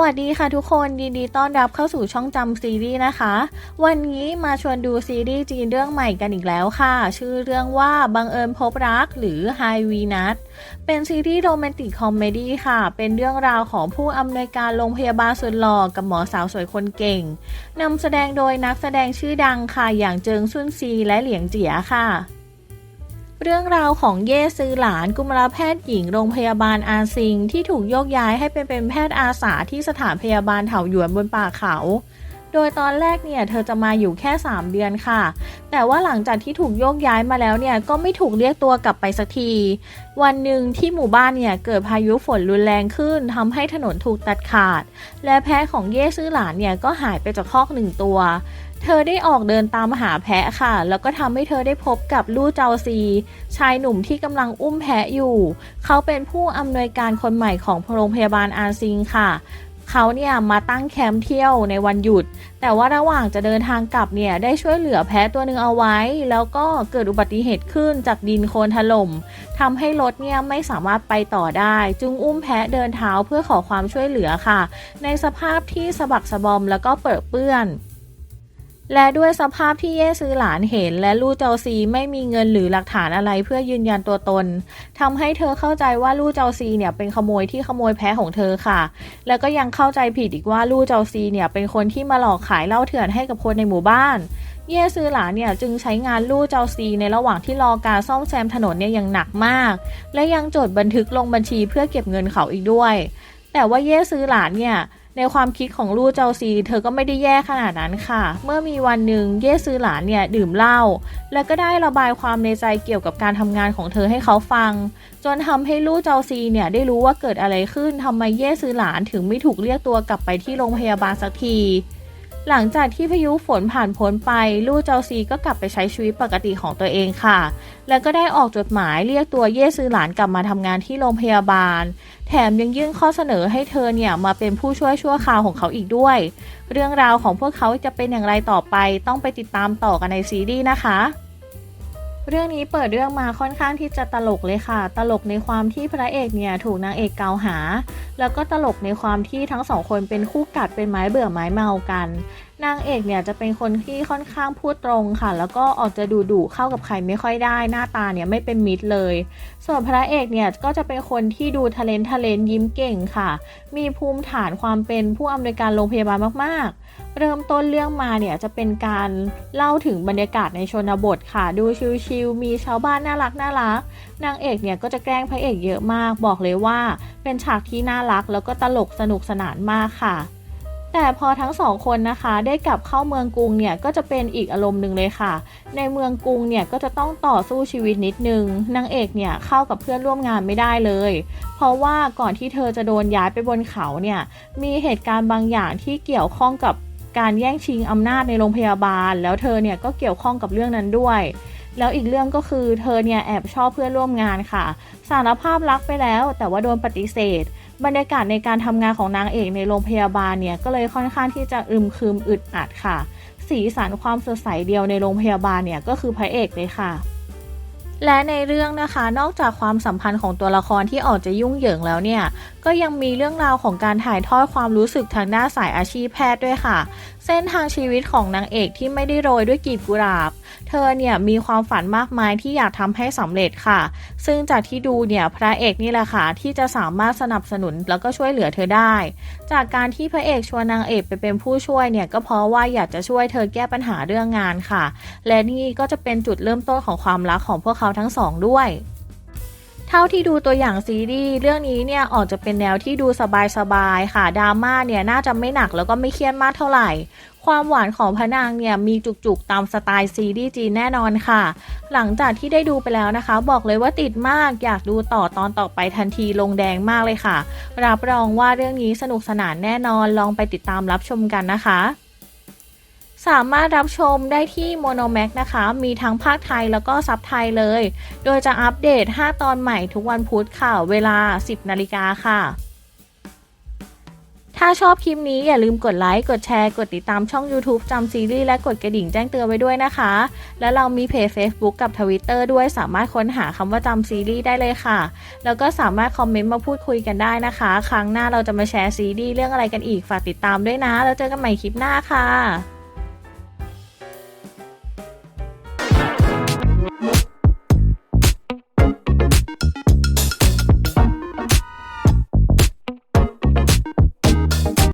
วัสดีค่ะทุกคนยินดีต้อนรับเข้าสู่ช่องจำซีรีส์นะคะ วันนี้มาชวนดูซีรีส์จีนเรื่องใหม่กันอีกแล้วค่ะ ชื่อเรื่องว่าบังเอิญพบรักหรือ High v นั s เป็นซีรีส์โรแมนติกคอมเมดี้ค่ะ เป็นเรื่องราวของผู้อำนวยการโรงพยาบาลสุดหล่อกับหมอสาวสวยคนเก่งนำแสดงโดยนักแสดงชื่อดังค่ะอย่างเจิงซุนซีและเหลียงเจียค่ะ เรื่องราวของเย่ซือหลานกุมารแพทย์หญิงโรงพยาบาลอาซิง ที่ถูกโยกย้ายให้เป็นเป็นแพทย์อาสาที่สถานพยาบาลเถาหยวนบนป่าเขา โดยตอนแรกเนี่ยเธอจะมาอยู่แค่ 3 เดือนค่ะ แต่ว่าหลังจากที่ถูกโยกย้ายมาแล้วเนี่ยก็ไม่ถูกเรียกตัวกลับไปสักที วันหนึ่งที่หมู่บ้านเนี่ยเกิดพายุฝนรุนแรงขึ้นทำให้ถนนถูกตัดขาด และแพะของเย่ซื่อหลานเนี่ยก็หายไปจากคอกหนึ่งตัว เธอได้ออกเดินตามหาแพะค่ะ แล้วก็ทำให้เธอได้พบกับลู่เจาซี ชายหนุ่มที่กำลังอุ้มแพะอยู่ เขาเป็นผู้อำนวยการคนใหม่ของโรงพยาบาลอาซิงค่ะเขาเนี่ยมาตั้งแคมป์เที่ยวในวันหยุด แต่ว่าระหว่างจะเดินทางกลับเนี่ยได้ช่วยเหลือแพะตัวหนึ่งเอาไว้ แล้วก็เกิดอุบัติเหตุขึ้นจากดินโคลนถล่มทำให้รถเนี่ยไม่สามารถไปต่อได้ จึงอุ้มแพะเดินเท้าเพื่อขอความช่วยเหลือค่ะ ในสภาพที่สะบักสะบอมแล้วก็เปิดเปื้อน และด้วยสภาพที่เย่ซื้อหลานเห็น และลู่เจาซีไม่มีเงินหรือหลักฐานอะไรเพื่อยืนยันตัวตนทำให้เธอเข้าใจว่าลู่เจาซีเนี่ยเป็นขโมยที่ขโมยแพะของเธอค่ะ แล้วก็ยังเข้าใจผิดอีกว่าลู่เจาซีเนี่ยเป็นคนที่มาหลอกขายเหล้าเถื่อนให้กับคนในหมู่บ้าน เย่ซื้อหลานเนี่ยจึงใช้งานลู่เจาซีในระหว่างที่รอการซ่อมแซมถนนเนี่ยอย่างหนักมาก และยังจดบันทึกลงบัญชีเพื่อเก็บเงินเขาอีกด้วย แต่ว่าเย่ซื้อหลานเนี่ย ในความคิดของลู่เจ้าซีเธอก็ไม่ได้แย่ขนาดนั้นค่ะ เมื่อมีวันหนึ่งเย่ซื้อหลานเนี่ยดื่มเหล้าแล้วก็ได้ระบายความในใจเกี่ยวกับการทำงานของเธอให้เขาฟัง จนทำให้ลู่เจ้าซีเนี่ยได้รู้ว่าเกิดอะไรขึ้นทำไมเย่ซื้อหลานถึงไม่ถูกเรียกตัวกลับไปที่โรงพยาบาลสักที หลังจากที่พายุฝนผ่านพ้นไป ลู่เจ้าซีก็กลับไปใช้ชีวิตปกติของตัวเองค่ะ แล้วก็ได้ออกจดหมายเรียกตัวเย่ซื้อหลานกลับมาทำงานที่โรงพยาบาล แถมยังยื่นข้อเสนอให้เธอเนี่ยมาเป็นผู้ช่วยชั่วคราวของเขาอีกด้วย เรื่องราวของพวกเขาจะเป็นอย่างไรต่อไป ต้องไปติดตามต่อกันในซีรีส์นะคะ เรื่องนี้เปิดเรื่องมาค่อนข้างที่จะตลกเลยค่ะ ตลกในความที่พระเอกเนี่ยถูกนางเอกเกาหา แล้วก็ตลกในความที่ทั้งสองคนเป็นคู่กัดเป็นไม้เบื่อไม้เมากัน นางเอกเนี่ยจะเป็นคนที่ค่อนข้างพูดตรงค่ะ แล้วก็ออกจะดุดุๆเข้ากับใครไม่ค่อยได้ หน้าตาเนี่ยไม่เป็นมิตรเลย ส่วนพระเอกเนี่ยก็จะเป็นคนที่ดูทะเลนทะเลนยิ้มเก่งค่ะ มีภูมิฐานความเป็นผู้อำนวยการโรงพยาบาลมากๆ เริ่มต้นเรื่องมาเนี่ยจะเป็นการเล่าถึงบรรยากาศในชนบทค่ะ ดูชิลๆมีชาวบ้านน่ารักน่ารักนางเอกเนี่ยก็จะแกล้งพระเอกเยอะมาก บอกเลยว่า เป็นฉากที่น่ารักแล้วก็ตลกสนุกสนานมากค่ะ แต่พอทั้งสองคนนะคะได้กลับเข้าเมืองกรุงเนี่ยก็จะเป็นอีกอารมณ์หนึ่งเลยค่ะ ในเมืองกรุงเนี่ยก็จะต้องต่อสู้ชีวิตนิดนึงนางเอกเนี่ยเข้ากับเพื่อนร่วมงานไม่ได้เลย เพราะว่าก่อนที่เธอจะโดนย้ายไปบนเขาเนี่ยมีเหตุการณ์บางอย่างที่เกี่ยวข้องกับการแย่งชิงอำนาจในโรงพยาบาล แล้วเธอเนี่ยก็เกี่ยวข้องกับเรื่องนั้นด้วย แล้วอีกเรื่องก็คือเธอเนี่ยแอบชอบเพื่อนร่วมงานค่ะ สารภาพรักไปแล้วแต่ว่าโดนปฏิเสธ บรรยากาศในการทำงานของนางเอกในโรงพยาบาลเนี่ยก็เลยค่อนข้างที่จะอึมครึมอึดอัดค่ะ สีสันความสดใสเดียวในโรงพยาบาลเนี่ยก็คือพระเอกเลยค่ะและในเรื่องนะคะนอกจากความสัมพันธ์ของตัวละครที่ออกจะยุ่งเหยิงแล้วเนี่ยก็ยังมีเรื่องราวของการถ่ายทอดความรู้สึกทางด้านสายอาชีพแพทย์ด้วยค่ะ เส้นทางชีวิตของนางเอกที่ไม่ได้โรยด้วยกีบกุหลาบ เธอเนี่ยมีความฝันมากมายที่อยากทำให้สำเร็จค่ะ ซึ่งจากที่ดูเนี่ยพระเอกนี่แหละค่ะที่จะสามารถสนับสนุนแล้วก็ช่วยเหลือเธอได้ จากการที่พระเอกชวนนางเอกไปเป็นผู้ช่วยเนี่ยก็เพราะว่าอยากจะช่วยเธอแก้ปัญหาเรื่องงานค่ะ และนี่ก็จะเป็นจุดเริ่มต้นของความรักของพวกเขาทั้งสองด้วย เท่าที่ดูตัวอย่างซีรีส์เรื่องนี้เนี่ยออกจะเป็นแนวที่ดูสบายๆค่ะดราม่าเนี่ยน่าจะไม่หนักแล้วก็ไม่เครียดมากเท่าไหร่ ความหวานของพระนางเนี่ยมีจุกๆตามสไตล์ซีรีส์จีนแน่นอนค่ะ หลังจากที่ได้ดูไปแล้วนะคะ บอกเลยว่าติดมากอยากดูต่อตอนต่อไปทันทีลงแดงมากเลยค่ะ รับรองว่าเรื่องนี้สนุกสนานแน่นอนลองไปติดตามรับชมกันนะคะ สามารถรับชมได้ที่ Monomax นะคะ มีทั้งภาคไทยแล้วก็ซับไทยเลย โดยจะอัปเดต 5 ตอนใหม่ทุกวันพุธค่ะ เวลา 10 นาฬิกาค่ะ ถ้าชอบคลิปนี้อย่าลืมกดไลค์ กดแชร์ กดติดตามช่อง YouTube จำซีรีส์และกดกระดิ่งแจ้งเตือนไว้ด้วยนะคะ แล้วเรามีเพจ Facebook กับ Twitter ด้วยสามารถค้นหาคำว่าจำซีรีส์ได้เลยค่ะ แล้วก็สามารถคอมเมนต์มาพูดคุยกันได้นะคะ ครั้งหน้าเราจะมาแชร์ซีรีส์เรื่องอะไรกันอีกฝากติดตามด้วยนะ แล้วเจอกันใหม่คลิปหน้าค่ะ